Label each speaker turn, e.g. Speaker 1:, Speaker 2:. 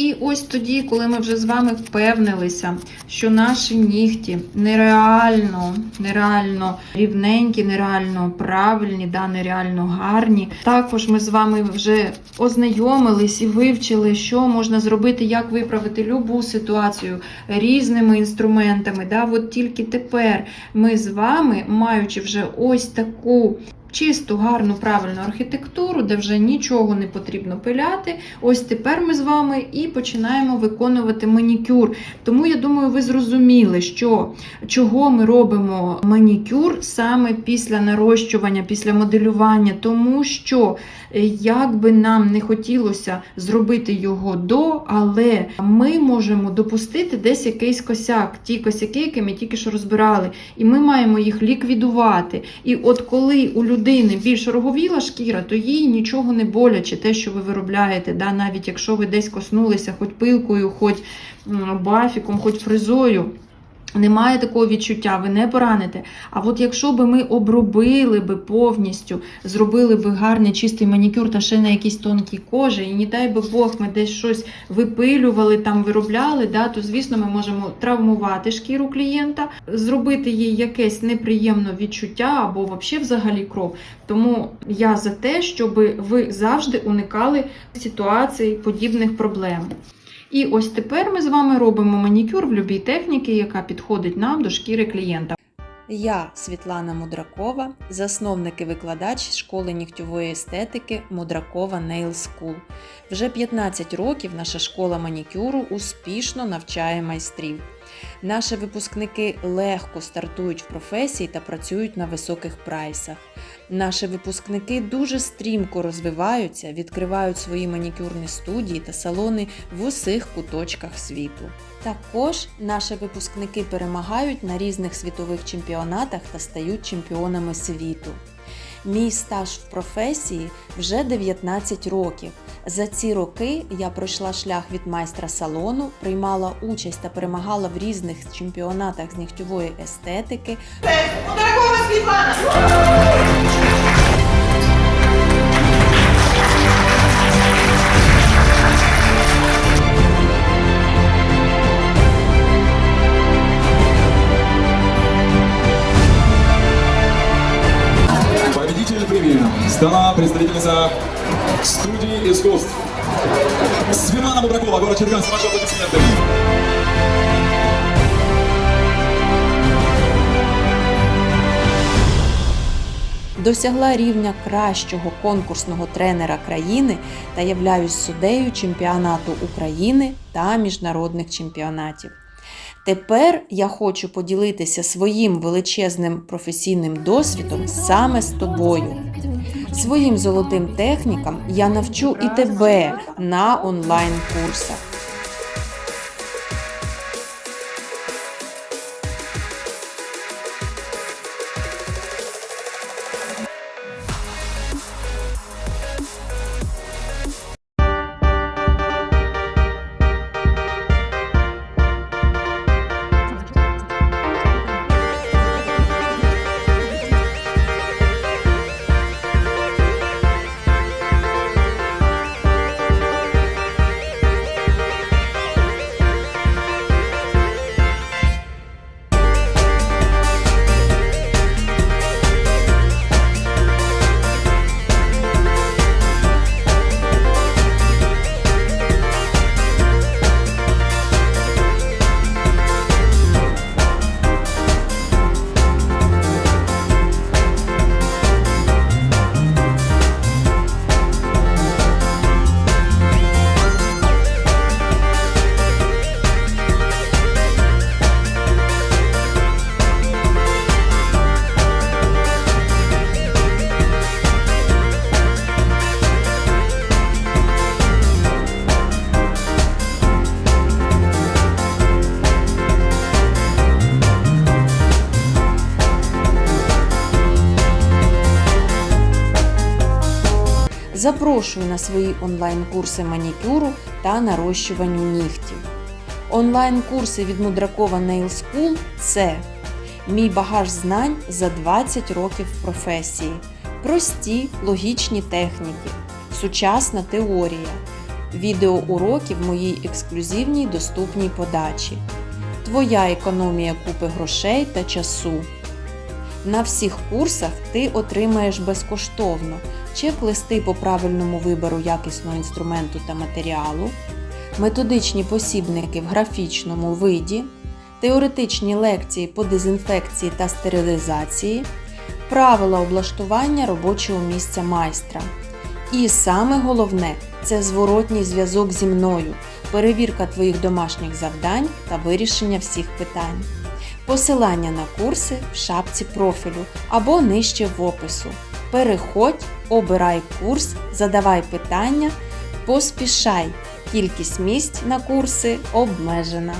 Speaker 1: І ось тоді, коли ми вже з вами впевнилися, що наші нігті нереально, нереально рівненькі, нереально правильні, да, нереально гарні. Також ми з вами вже ознайомились і вивчили, що можна зробити, як виправити любу ситуацію різними інструментами. Да. От тільки тепер ми з вами, маючи вже ось таку. Чисту, гарну, правильну архітектуру, де вже нічого не потрібно пиляти. Ось тепер ми з вами і починаємо виконувати манікюр. Тому я думаю, ви зрозуміли, що чого ми робимо манікюр саме після нарощування, після моделювання, тому що е, як би нам не хотілося зробити його до, але ми можемо допустити десь якийсь косяк, ті косяки, які ми тільки що розбирали, і ми маємо їх ліквідувати. І от коли у людини більш роговіла шкіра, то їй нічого не боляче, те, що ви виробляєте, да, навіть якщо ви десь коснулися, хоч пилкою, хоч бафіком, хоч фризою. Немає такого відчуття, ви не пораните. А от якщо би ми обробили би повністю, зробили би гарний чистий манікюр та ще на якійсь тонкій кожі, і не дай би Бог, ми десь щось випилювали, там виробляли, да, то звісно ми можемо травмувати шкіру клієнта, зробити їй якесь неприємне відчуття або взагалі взагалі кров. Тому я за те, щоб ви завжди уникали ситуацій подібних проблем. І ось тепер ми з вами робимо манікюр в будь-якій техніці, яка підходить нам до шкіри клієнта.
Speaker 2: Я Світлана Мудракова, засновник і викладач школи нігтьової естетики Мудракова Nail School. Вже 15 років наша школа манікюру успішно навчає майстрів. Наші випускники легко стартують в професії та працюють на високих прайсах. Наші випускники дуже стрімко розвиваються, відкривають свої манікюрні студії та салони в усіх куточках світу. Також наші випускники перемагають на різних світових чемпіонатах та стають чемпіонами світу. Мій стаж в професії вже 19 років. За ці роки я пройшла шлях від майстра салону, приймала участь та перемагала в різних чемпіонатах з нігтьової естетики,
Speaker 3: Дорогого Світлана!
Speaker 4: Стала представительница студии искусств Светлана Мудракова, город Черкас, ваши аплодисменты.
Speaker 2: досягла рівня кращого конкурсного тренера країни та являюсь суддею чемпіонату України та міжнародних чемпіонатів. Тепер я хочу поділитися своїм величезним професійним досвідом саме з тобою. Своїм золотим технікам я навчу і тебе на онлайн-курсах. Запрошую на свої онлайн-курси манікюру та нарощуванню нігтів. Онлайн-курси від Мудракова Nail School – це мій багаж знань за 20 років професії, прості логічні техніки, сучасна теорія, відеоуроки в моїй ексклюзивній доступній подачі, твоя економія купи грошей та часу. На всіх курсах ти отримаєш безкоштовно чек-листи по правильному вибору якісного інструменту та матеріалу, методичні посібники в графічному виді, теоретичні лекції по дезінфекції та стерилізації, правила облаштування робочого місця майстра. І саме головне це зворотній зв'язок зі мною, перевірка твоїх домашніх завдань та вирішення всіх питань. Посилання на курси в шапці профілю або нижче в опису. Переходь, обирай курс, задавай питання, поспішай. Кількість місць на курси обмежена.